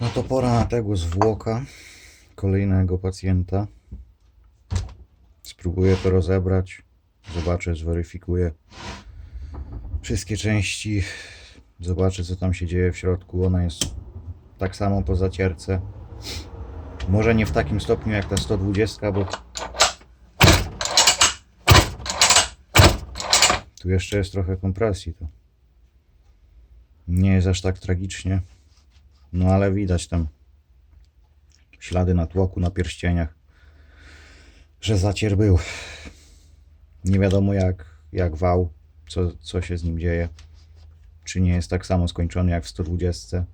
No to pora na tego zwłoka kolejnego pacjenta. Spróbuję to rozebrać. Zobaczę, zweryfikuję wszystkie części. Zobaczę, co tam się dzieje w środku. Ona jest tak samo po zacierce. Może nie w takim stopniu jak ta 120, bo tu jeszcze jest trochę kompresji. To nie jest aż tak tragicznie. No ale widać tam ślady na tłoku, na pierścieniach, że zacier był. Nie wiadomo jak, jak wał, co, co się z nim dzieje. Czy nie jest tak samo skończony jak w 120.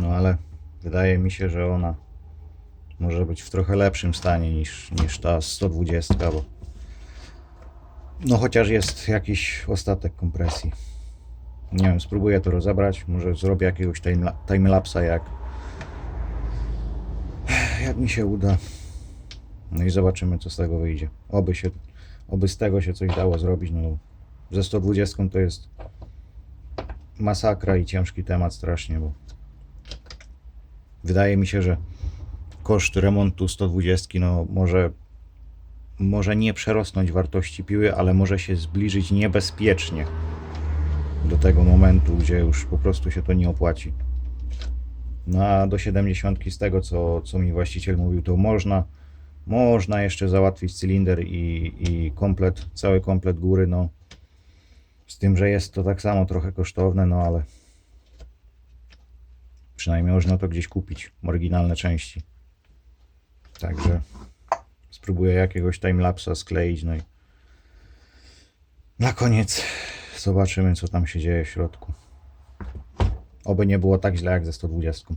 No ale wydaje mi się, że ona może być w trochę lepszym stanie niż, niż ta 120, bo no chociaż jest jakiś ostatek kompresji. Nie wiem, spróbuję to rozebrać. Może zrobię jakiegoś time- timelapsa, jak, jak mi się uda. No i zobaczymy, co z tego wyjdzie. Oby, się, oby z tego się coś dało zrobić. No, ze 120 to jest masakra i ciężki temat strasznie, bo wydaje mi się, że koszt remontu 120 no, może, może nie przerosnąć wartości piły, ale może się zbliżyć niebezpiecznie do tego momentu, gdzie już po prostu się to nie opłaci. No a do 70 z tego, co, co mi właściciel mówił, to można, można jeszcze załatwić cylinder i, i komplet, cały komplet góry, no z tym, że jest to tak samo trochę kosztowne, no ale przynajmniej można to gdzieś kupić, oryginalne części. Także spróbuję jakiegoś timelapsa skleić, no i na koniec zobaczymy, co tam się dzieje w środku. Oby nie było tak źle jak ze 120.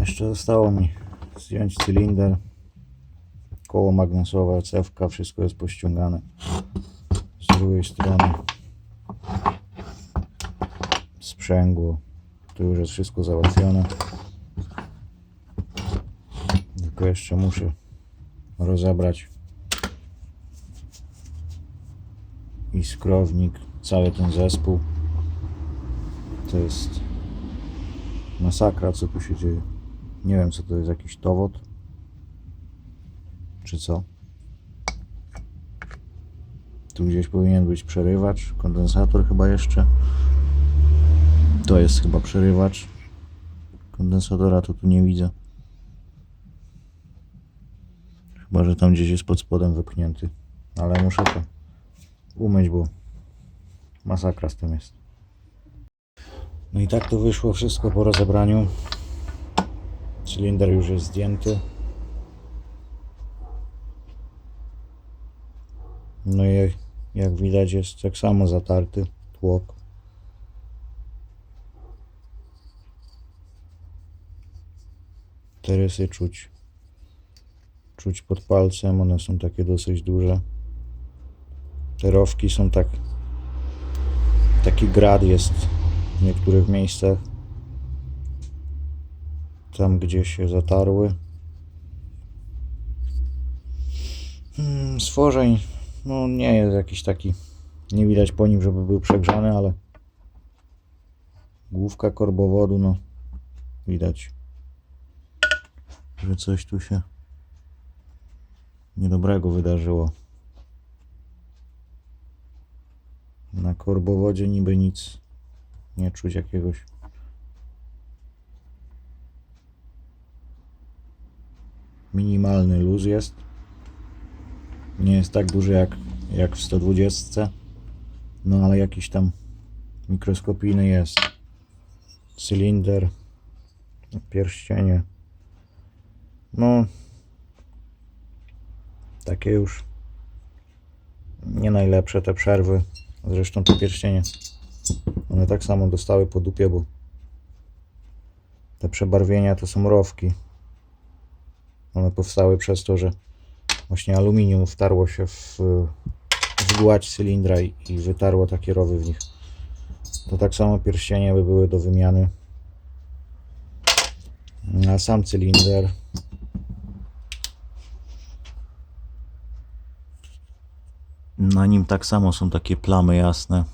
Jeszcze zostało mi zdjąć cylinder, koło magnesowe, cewka, wszystko jest pościągane. Z drugiej strony sprzęgło, tu już jest wszystko załatwione. Tylko jeszcze muszę rozebrać i cały ten zespół. To jest masakra, co tu się dzieje. Nie wiem, co to jest, jakiś dowód, czy co. Tu gdzieś powinien być przerywacz, kondensator chyba jeszcze. To jest chyba przerywacz. Kondensatora to tu nie widzę. Chyba, że tam gdzieś jest pod spodem wypchnięty. Ale muszę to umyć, bo masakra z tym jest. No i tak to wyszło wszystko po rozebraniu. Cylinder już jest zdjęty. No i jak widać jest tak samo zatarty tłok. Te rysy czuć. Czuć pod palcem, one są takie dosyć duże. Te rowki są tak. Taki grad jest w niektórych miejscach. Tam, gdzie się zatarły. Hmm, Stworzeń, no nie jest jakiś taki. Nie widać po nim, żeby był przegrzany, ale główka korbowodu, no widać, że coś tu się niedobrego wydarzyło. Na korbowodzie niby nic nie czuć jakiegoś. Minimalny luz jest. Nie jest tak duży jak, jak w 120. No ale jakiś tam mikroskopijny jest. Cylinder, pierścienie. No, takie już nie najlepsze te przerwy. Zresztą te pierścienie, one tak samo dostały po dupie, bo te przebarwienia to są rowki. One powstały przez to, że właśnie aluminium wtarło się w, w gładź cylindra i, i wytarło takie rowy w nich. To tak samo pierścienie by były do wymiany. A sam cylinder Na nim tak samo są takie plamy jasne.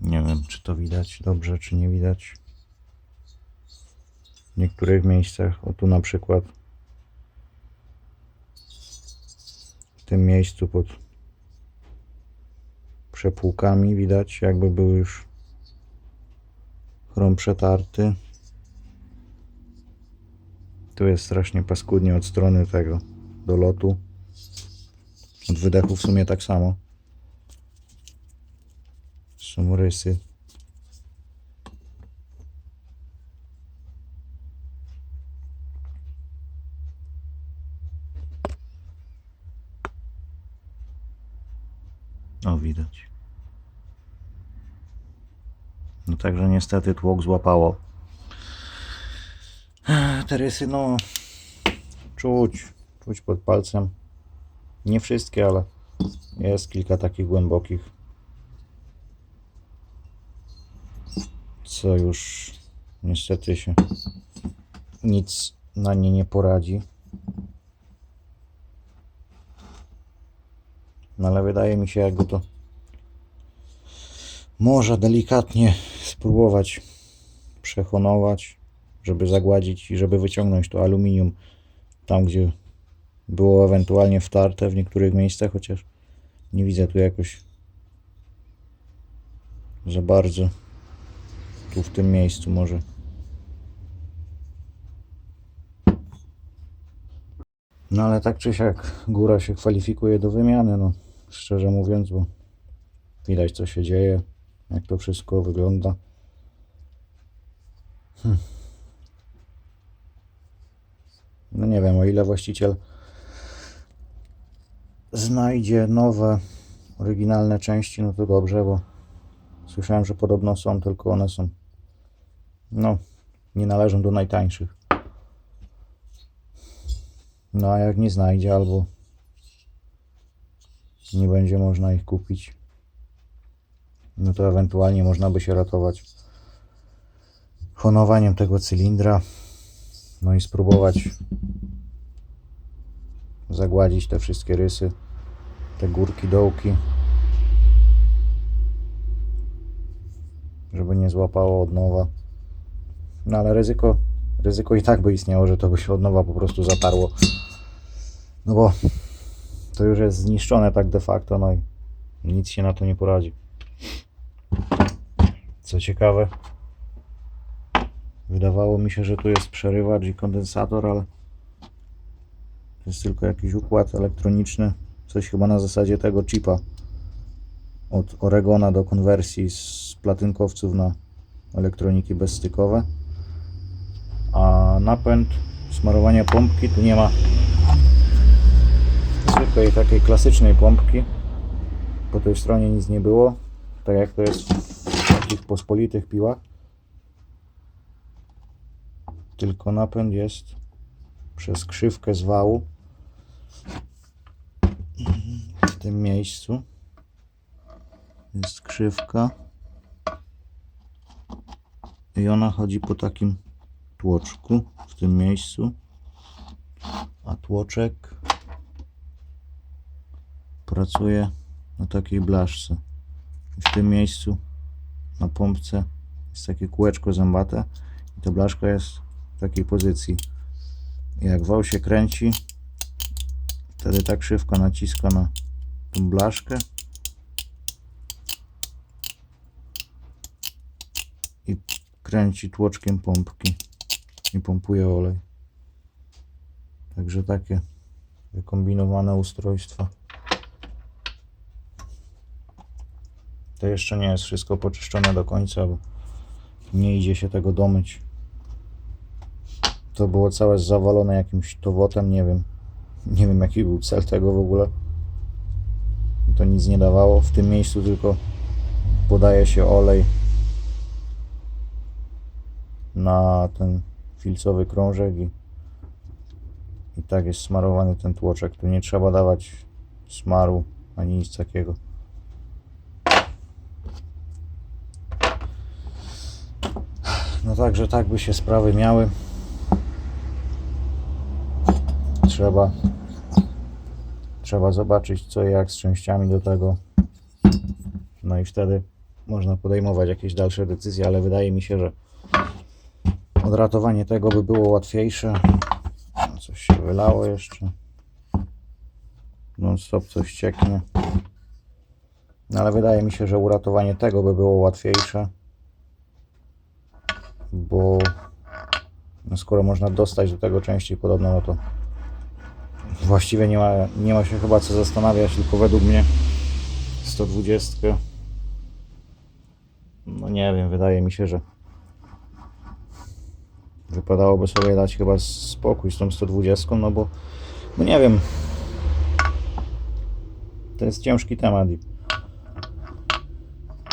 Nie wiem, czy to widać dobrze, czy nie widać. W niektórych miejscach, o tu na przykład, w tym miejscu pod przepłukami widać, jakby był już chrom przetarty. Tu jest strasznie paskudnie od strony tego dolotu. Od wydechu w sumie tak samo. Są rysy. O, widać. No także niestety tłok złapało. Te rysy, no, czuć, czuć pod palcem. Nie wszystkie, ale jest kilka takich głębokich. Co już niestety się nic na nie nie poradzi. No ale wydaje mi się, jakby to może delikatnie spróbować przehonować, żeby zagładzić i żeby wyciągnąć to aluminium tam, gdzie było ewentualnie wtarte w niektórych miejscach, chociaż nie widzę tu jakoś za bardzo. Tu w tym miejscu może. No ale tak czy siak góra się kwalifikuje do wymiany, no szczerze mówiąc, bo widać co się dzieje, jak to wszystko wygląda. Hm. No nie wiem, o ile właściciel znajdzie nowe, oryginalne części, no to dobrze, bo słyszałem, że podobno są, tylko one są, no, nie należą do najtańszych. No a jak nie znajdzie albo nie będzie można ich kupić, no to ewentualnie można by się ratować honowaniem tego cylindra. No i spróbować zagładzić te wszystkie rysy, te górki, dołki, żeby nie złapało od nowa. No ale ryzyko, ryzyko i tak by istniało, że to by się od nowa po prostu zatarło. No bo to już jest zniszczone tak de facto, no i nic się na to nie poradzi. Co ciekawe, wydawało mi się, że tu jest przerywacz i kondensator, ale to jest tylko jakiś układ elektroniczny, coś chyba na zasadzie tego chipa od Oregona do konwersji z platynkowców na elektroniki bezstykowe. Napęd smarowania pompki tu nie ma zwykłej takiej klasycznej pompki. Po tej stronie nic nie było, tak jak to jest w takich pospolitych piłach. Tylko napęd jest przez krzywkę z wału w tym miejscu jest krzywka i ona chodzi po takim tłoczku w tym miejscu. A tłoczek pracuje na takiej blaszce. W tym miejscu na pompce jest takie kółeczko zębate. I ta blaszka jest w takiej pozycji. Jak wał się kręci wtedy ta krzywka naciska na tą blaszkę. I kręci tłoczkiem pompki i pompuje olej. Także takie wykombinowane ustrojstwa. To jeszcze nie jest wszystko poczyszczone do końca, bo nie idzie się tego domyć. To było całe zawalone jakimś towotem, nie wiem. Nie wiem jaki był cel tego w ogóle. To nic nie dawało. W tym miejscu tylko podaje się olej na ten filcowy krążek i, i tak jest smarowany ten tłoczek. Tu nie trzeba dawać smaru ani nic takiego. No także tak by się sprawy miały. Trzeba trzeba zobaczyć co i jak z częściami do tego. No i wtedy można podejmować jakieś dalsze decyzje, ale wydaje mi się, że odratowanie tego by było łatwiejsze. Coś się wylało jeszcze. Non stop coś cieknie. No ale wydaje mi się, że uratowanie tego by było łatwiejsze. Bo no skoro można dostać do tego części podobno, no to właściwie nie ma, nie ma się chyba co zastanawiać, tylko według mnie 120 no nie wiem, wydaje mi się, że wypadałoby sobie dać chyba spokój z tą 120, no bo no nie wiem to jest ciężki temat i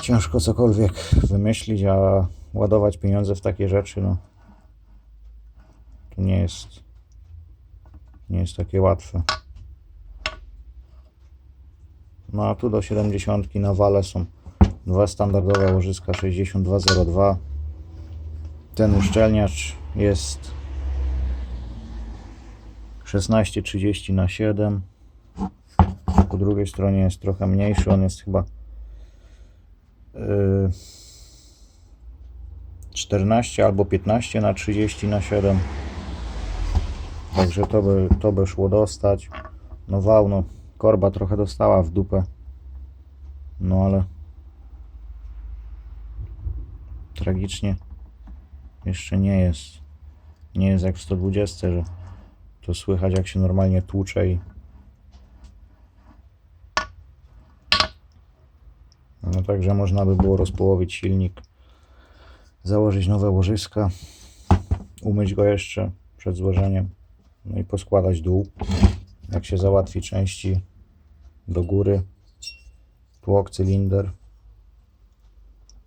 ciężko cokolwiek wymyślić, a ładować pieniądze w takie rzeczy, no to nie jest nie jest takie łatwe. No a tu do 70 na wale są dwa standardowe łożyska 6202. Ten uszczelniacz jest 1630 na 7. Po drugiej stronie jest trochę mniejszy, on jest chyba yy, 14 albo 15 na 30 na 7. Także to by, to by szło dostać. No wał, no korba trochę dostała w dupę. No ale tragicznie jeszcze nie jest. Nie jest jak w 120, że to słychać jak się normalnie tłucze i no także można by było rozpołowić silnik, założyć nowe łożyska, umyć go jeszcze przed złożeniem, no i poskładać dół. Jak się załatwi części do góry, tłok, cylinder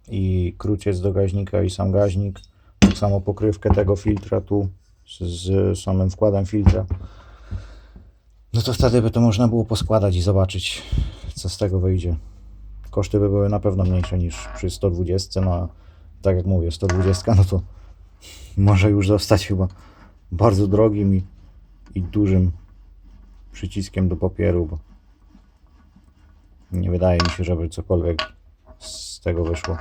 i kruciec do gaźnika i sam gaźnik. Samo pokrywkę tego filtra tu z, z samym wkładem filtra. No to wtedy by to można było poskładać i zobaczyć, co z tego wyjdzie. Koszty by były na pewno mniejsze niż przy 120, no a tak jak mówię, 120 no to może już zostać chyba bardzo drogim i, i dużym przyciskiem do papieru, bo nie wydaje mi się, żeby cokolwiek z tego wyszło.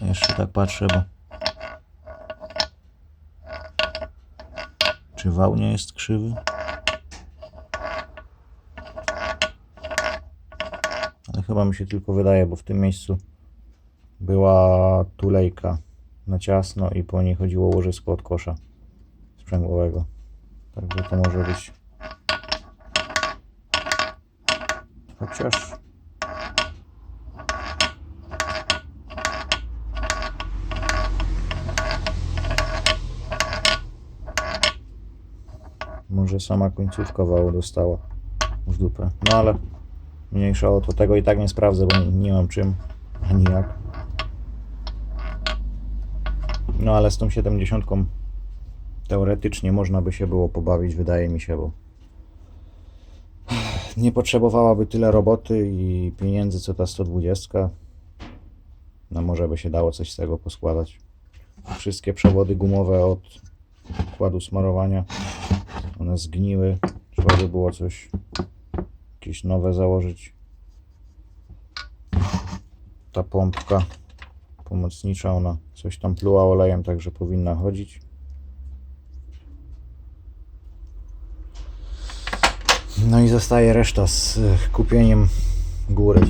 Jeszcze tak patrzę, bo czy wał nie jest krzywy? Ale chyba mi się tylko wydaje, bo w tym miejscu była tulejka na ciasno i po niej chodziło łożysko od kosza sprzęgłowego. Także to może być. Chociaż. Może sama końcówka wału dostała w dupę. No ale mniejsza o to. Tego i tak nie sprawdzę, bo nie, nie mam czym ani jak. No ale z tą 70 teoretycznie można by się było pobawić, wydaje mi się, bo nie potrzebowałaby tyle roboty i pieniędzy co ta 120. No może by się dało coś z tego poskładać. Wszystkie przewody gumowe od układu smarowania, one zgniły. Trzeba by było coś, jakieś nowe założyć. Ta pompka pomocnicza, ona coś tam pluła olejem, także powinna chodzić. No i zostaje reszta z e, kupieniem góry.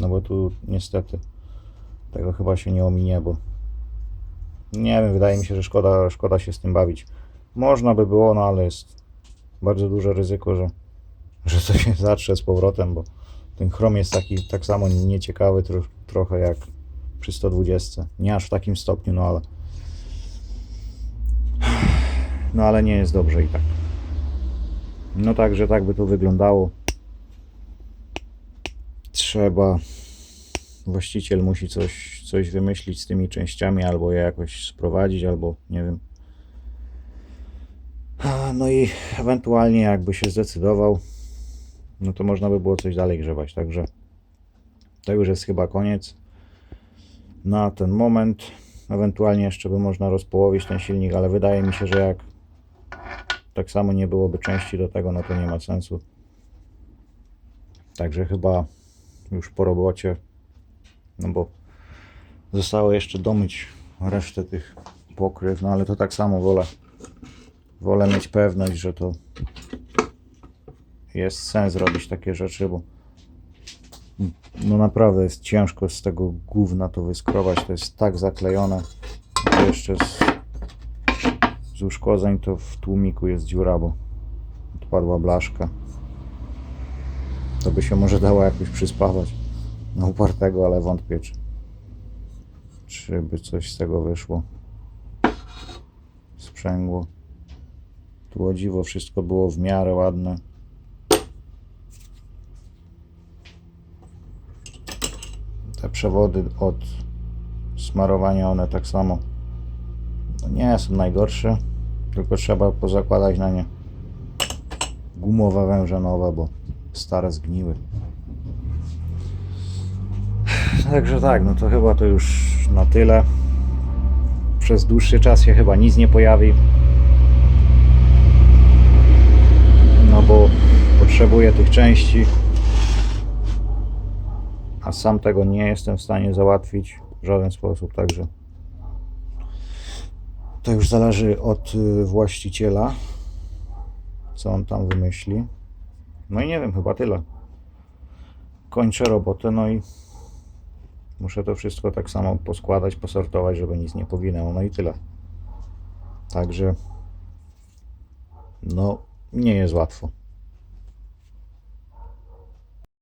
No bo tu niestety tego chyba się nie ominie, bo nie wiem, wydaje mi się, że szkoda, szkoda się z tym bawić. Można by było, no ale jest bardzo duże ryzyko, że, że to się zatrze z powrotem, bo ten chrom jest taki tak samo nieciekawy tro, trochę jak przy 120. Nie aż w takim stopniu, no ale no ale nie jest dobrze i tak. No także tak by to wyglądało. Trzeba. Właściciel musi coś, coś wymyślić z tymi częściami, albo je jakoś sprowadzić, albo nie wiem. No i ewentualnie jakby się zdecydował, no to można by było coś dalej grzebać. Także to już jest chyba koniec na ten moment. Ewentualnie jeszcze by można rozpołowić ten silnik, ale wydaje mi się, że jak tak samo nie byłoby części do tego, no to nie ma sensu. Także chyba już po robocie, no bo zostało jeszcze domyć resztę tych pokryw, no ale to tak samo wolę, wolę mieć pewność, że to jest sens robić takie rzeczy, bo no naprawdę jest ciężko z tego gówna to wyskrobać, to jest tak zaklejone, to jeszcze z z uszkodzeń to w tłumiku jest dziura, bo odpadła blaszka. To by się może dało jakoś przyspawać na upartego, ale wątpię, czy, czy by coś z tego wyszło. Sprzęgło. Tu o dziwo wszystko było w miarę ładne. Te przewody od smarowania, one tak samo no nie są najgorsze, tylko trzeba pozakładać na nie gumowe węże bo stare zgniły. Także tak, no to chyba to już na tyle. Przez dłuższy czas się chyba nic nie pojawi. No bo potrzebuję tych części, a sam tego nie jestem w stanie załatwić w żaden sposób, także to już zależy od y, właściciela, co on tam wymyśli. No i nie wiem, chyba tyle. Kończę robotę, no i muszę to wszystko tak samo poskładać, posortować, żeby nic nie powinęło. No i tyle. Także no, nie jest łatwo.